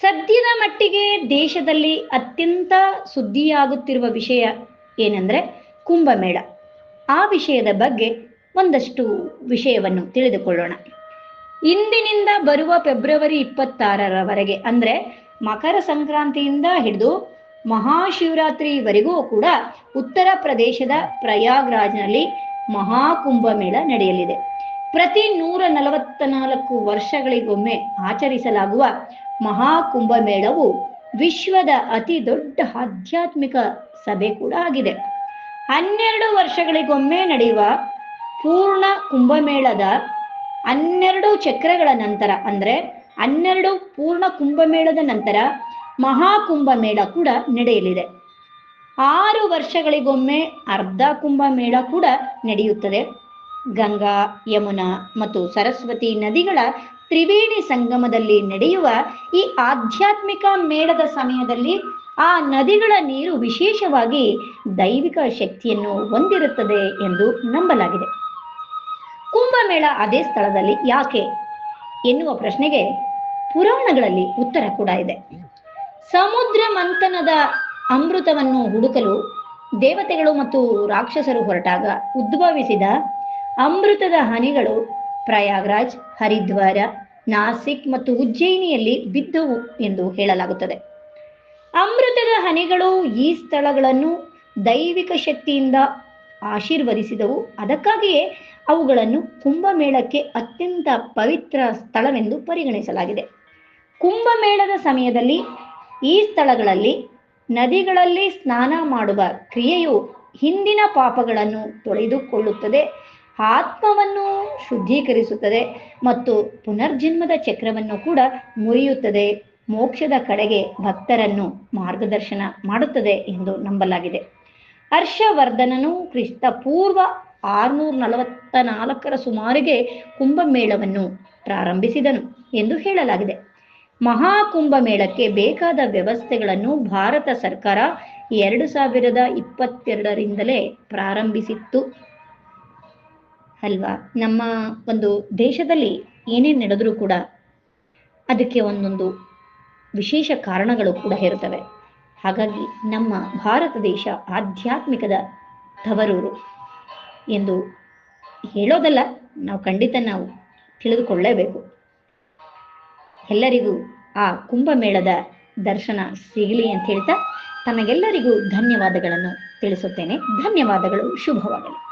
ಸದ್ಯದ ಮಟ್ಟಿಗೆ ದೇಶದಲ್ಲಿ ಅತ್ಯಂತ ಸುದ್ದಿಯಾಗುತ್ತಿರುವ ವಿಷಯ ಏನಂದ್ರೆ ಕುಂಭಮೇಳ. ಆ ವಿಷಯದ ಬಗ್ಗೆ ಒಂದಷ್ಟು ವಿಷಯವನ್ನು ತಿಳಿದುಕೊಳ್ಳೋಣ. ಇಂದಿನಿಂದ ಬರುವ ಫೆಬ್ರವರಿ ಇಪ್ಪತ್ತಾರರವರೆಗೆ, ಅಂದ್ರೆ ಮಕರ ಸಂಕ್ರಾಂತಿಯಿಂದ ಹಿಡಿದು ಮಹಾಶಿವರಾತ್ರಿವರೆಗೂ ಕೂಡ ಉತ್ತರ ಪ್ರದೇಶದ ಪ್ರಯಾಗ್ರಾಜ್ನಲ್ಲಿ ಮಹಾಕುಂಭಮೇಳ ನಡೆಯಲಿದೆ. ಪ್ರತಿ ನೂರ ನಲವತ್ತ ನಾಲ್ಕು ವರ್ಷಗಳಿಗೊಮ್ಮೆ ಆಚರಿಸಲಾಗುವ ಮಹಾಕುಂಭಮೇಳವು ವಿಶ್ವದ ಅತಿ ದೊಡ್ಡ ಆಧ್ಯಾತ್ಮಿಕ ಸಭೆ ಕೂಡ ಆಗಿದೆ. ಹನ್ನೆರಡು ವರ್ಷಗಳಿಗೊಮ್ಮೆ ನಡೆಯುವ ಪೂರ್ಣ ಕುಂಭಮೇಳದ ಹನ್ನೆರಡು ಚಕ್ರಗಳ ನಂತರ, ಅಂದ್ರೆ ಹನ್ನೆರಡು ಪೂರ್ಣ ಕುಂಭಮೇಳದ ನಂತರ ಮಹಾಕುಂಭಮೇಳ ಕೂಡ ನಡೆಯಲಿದೆ. ಆರು ವರ್ಷಗಳಿಗೊಮ್ಮೆ ಅರ್ಧ ಕುಂಭಮೇಳ ಕೂಡ ನಡೆಯುತ್ತದೆ. ಗಂಗಾ, ಯಮುನಾ ಮತ್ತು ಸರಸ್ವತಿ ನದಿಗಳ ತ್ರಿವೇಣಿ ಸಂಗಮದಲ್ಲಿ ನಡೆಯುವ ಈ ಆಧ್ಯಾತ್ಮಿಕ ಮೇಳದ ಸಮಯದಲ್ಲಿ ಆ ನದಿಗಳ ನೀರು ವಿಶೇಷವಾಗಿ ದೈವಿಕ ಶಕ್ತಿಯನ್ನು ಹೊಂದಿರುತ್ತದೆ ಎಂದು ನಂಬಲಾಗಿದೆ. ಕುಂಭಮೇಳ ಅದೇ ಸ್ಥಳದಲ್ಲಿ ಯಾಕೆ? ಎನ್ನುವ ಪ್ರಶ್ನೆಗೆ ಪುರಾಣಗಳಲ್ಲಿ ಉತ್ತರ ಕೂಡ ಇದೆ. ಸಮುದ್ರ ಮಂಥನದ ಅಮೃತವನ್ನು ಹುಡುಕಲು ದೇವತೆಗಳು ಮತ್ತು ರಾಕ್ಷಸರು ಹೊರಟಾಗ ಉದ್ಭವಿಸಿದ ಅಮೃತದ ಹನಿಗಳು ಪ್ರಯಾಗ್ರಾಜ್, ಹರಿದ್ವಾರ, ನಾಸಿಕ್ ಮತ್ತು ಉಜ್ಜಯಿನಿಯಲ್ಲಿ ಬಿದ್ದವು ಎಂದು ಹೇಳಲಾಗುತ್ತದೆ. ಅಮೃತದ ಹನಿಗಳು ಈ ಸ್ಥಳಗಳನ್ನು ದೈವಿಕ ಶಕ್ತಿಯಿಂದ ಆಶೀರ್ವದಿಸಿದವು. ಅದಕ್ಕಾಗಿಯೇ ಅವುಗಳನ್ನು ಕುಂಭಮೇಳಕ್ಕೆ ಅತ್ಯಂತ ಪವಿತ್ರ ಸ್ಥಳವೆಂದು ಪರಿಗಣಿಸಲಾಗಿದೆ. ಕುಂಭಮೇಳದ ಸಮಯದಲ್ಲಿ ಈ ಸ್ಥಳಗಳಲ್ಲಿ ನದಿಗಳಲ್ಲಿ ಸ್ನಾನ ಮಾಡುವ ಕ್ರಿಯೆಯು ಹಿಂದಿನ ಪಾಪಗಳನ್ನು ತೊಳೆದುಕೊಳ್ಳುತ್ತದೆ. ಆತ್ಮವನ್ನು ಶುದ್ಧೀಕರಿಸುತ್ತದೆ ಮತ್ತು ಪುನರ್ಜನ್ಮದ ಚಕ್ರವನ್ನು ಕೂಡ ಮುರಿಯುತ್ತದೆ. ಮೋಕ್ಷದ ಕಡೆಗೆ ಭಕ್ತರನ್ನು ಮಾರ್ಗದರ್ಶನ ಮಾಡುತ್ತದೆ ಎಂದು ನಂಬಲಾಗಿದೆ. ಹರ್ಷವರ್ಧನನು ಕ್ರಿಸ್ತ ಪೂರ್ವ ಆರ್ನೂರ ನಲವತ್ತ ನಾಲ್ಕರ ಸುಮಾರಿಗೆ ಕುಂಭಮೇಳವನ್ನು ಪ್ರಾರಂಭಿಸಿದನು ಎಂದು ಹೇಳಲಾಗಿದೆ. ಮಹಾಕುಂಭಮೇಳಕ್ಕೆ ಬೇಕಾದ ವ್ಯವಸ್ಥೆಗಳನ್ನು ಭಾರತ ಸರ್ಕಾರ ಎರಡು ಸಾವಿರದ ಇಪ್ಪತ್ತೆರಡರಿಂದಲೇ ಪ್ರಾರಂಭಿಸಿತ್ತು. ಅಲ್ವಾ? ನಮ್ಮ ಒಂದು ದೇಶದಲ್ಲಿ ಏನೇ ನಡೆದರೂ ಕೂಡ ಅದಕ್ಕೆ ಒಂದೊಂದು ವಿಶೇಷ ಕಾರಣಗಳು ಕೂಡ ಇರುತ್ತವೆ. ಹಾಗಾಗಿ ನಮ್ಮ ಭಾರತ ದೇಶ ಆಧ್ಯಾತ್ಮಿಕದ ತವರೂರು ಎಂದು ಹೇಳೋದಲ್ಲ, ನಾವು ಖಂಡಿತ ನಾವು ತಿಳಿದುಕೊಳ್ಳೇಬೇಕು. ಎಲ್ಲರಿಗೂ ಆ ಕುಂಭಮೇಳದ ದರ್ಶನ ಸಿಗಲಿ ಅಂತ ಹೇಳ್ತಾ ತಮಗೆಲ್ಲರಿಗೂ ಧನ್ಯವಾದಗಳನ್ನು ತಿಳಿಸುತ್ತೇನೆ. ಧನ್ಯವಾದಗಳು, ಶುಭವಾಗಲಿ.